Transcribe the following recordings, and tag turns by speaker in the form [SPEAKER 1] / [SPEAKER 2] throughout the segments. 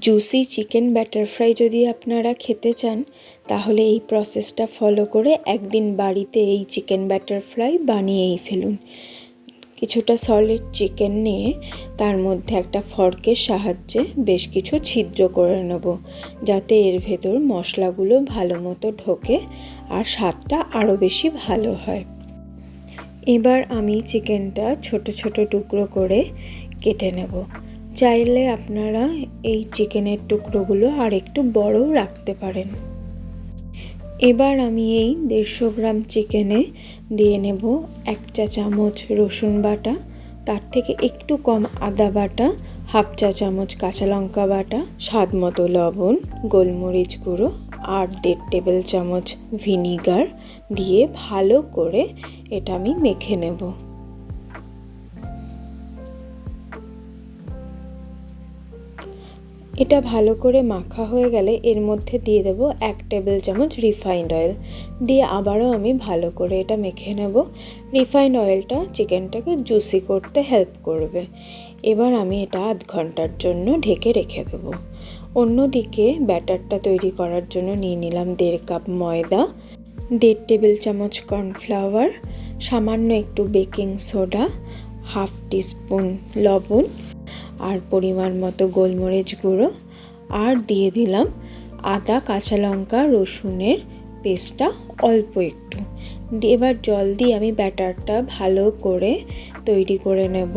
[SPEAKER 1] Juicy chicken batter fry যদি আপনারা খেতে চান, তাহলে এই প্রসেসটা ফলো করে একদিন বাড়িতে এই চিকেন ব্যাটার ফ্রাই বানিয়েই ফেলুন। কিছুটা সলিড চিকেন নিয়ে তার মধ্যে একটা ফর্কের সাহায্যে বেশ কিছু ছিদ্র করে নেব, যাতে এর ভেতর মশলাগুলো ভালো মতো ঢোকে আর স্বাদটা আরও বেশি ভালো হয়। এবার আমি চিকেনটা ছোট ছোট টুকরো করে কেটে নেব। চাইলে আপনারা এই চিকেনের টুকরোগুলো আর একটু বড়ও রাখতে পারেন। এবার আমি এই দেড়শো গ্রাম চিকেনে দিয়ে নেব এক চা চামচ রসুন বাটা, তার থেকে একটু কম আদা বাটা, হাফ চা চামচ কাঁচা লঙ্কা বাটা, স্বাদ মতো লবণ, গোলমরিচ গুঁড়ো আর দেড় টেবিল চামচ ভিনিগার দিয়ে ভালো করে এটা আমি মেখে নেব। এটা ভালো করে মাখা হয়ে গেলে এর মধ্যে দিয়ে দেব এক টেবিল চামচ রিফাইন্ড অয়েল। দিয়ে আবারও আমি ভালো করে এটা মেখে নেব। রিফাইন্ড অয়েলটা চিকেনটাকে জুসি করতে হেল্প করবে। এবার আমি এটা আধ ঘণ্টার জন্য ঢেকে রেখে দেবো। অন্যদিকে ব্যাটারটা তৈরি করার জন্য নিয়ে নিলাম দেড় কাপ ময়দা, দেড় টেবিল চামচ কর্নফ্লাওয়ার, সামান্য একটু বেকিং সোডা, হাফ টিস্পুন লবণ আর পরিমাণ মতো গোলমরিচ গুঁড়ো আর দিয়ে দিলাম আদা, কাঁচা লঙ্কা, রসুনের পেস্টটা অল্প একটু। এবার জল দিয়ে আমি ব্যাটারটা ভালো করে তৈরি করে নেব।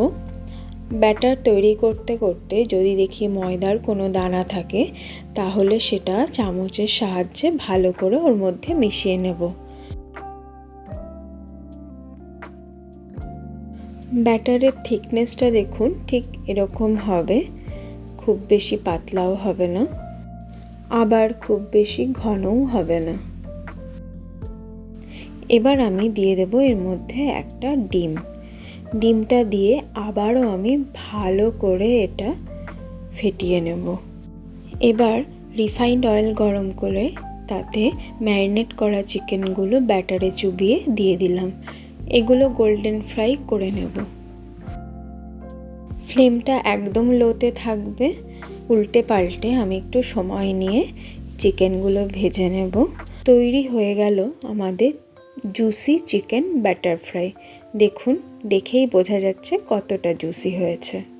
[SPEAKER 1] ব্যাটার তৈরি করতে করতে যদি দেখি ময়দার কোনো দানা থাকে, তাহলে সেটা চামচের সাহায্যে ভালো করে ওর মধ্যে মিশিয়ে নেব। ব্যাটারের থিকনেসটা দেখুন, ঠিক এরকম হবে। খুব বেশি পাতলাও হবে না। আবার খুব বেশি ঘনও হবে না। এবার আমি দিয়ে দেব এর মধ্যে একটা ডিম। ডিমটা দিয়ে আবারও আমি ভালো করে এটা ফেটিয়ে নেব। এবার রিফাইন্ড অয়েল গরম করে তাতে ম্যারিনেট করা চিকেনগুলো ব্যাটারে চুবিয়ে দিয়ে দিলাম। এগুলো গোল্ডেন ফ্রাই করে নেব। ফ্লেমটা একদম লোতে থাকবে। উল্টে পাল্টে আমি একটু সময় নিয়ে চিকেনগুলো ভেজে নেব। তৈরি হয়ে গেল আমাদের জুসি চিকেন ব্যাটার ফ্রাই দেখুন, দেখেই বোঝা যাচ্ছে কতটা জুসি হয়েছে।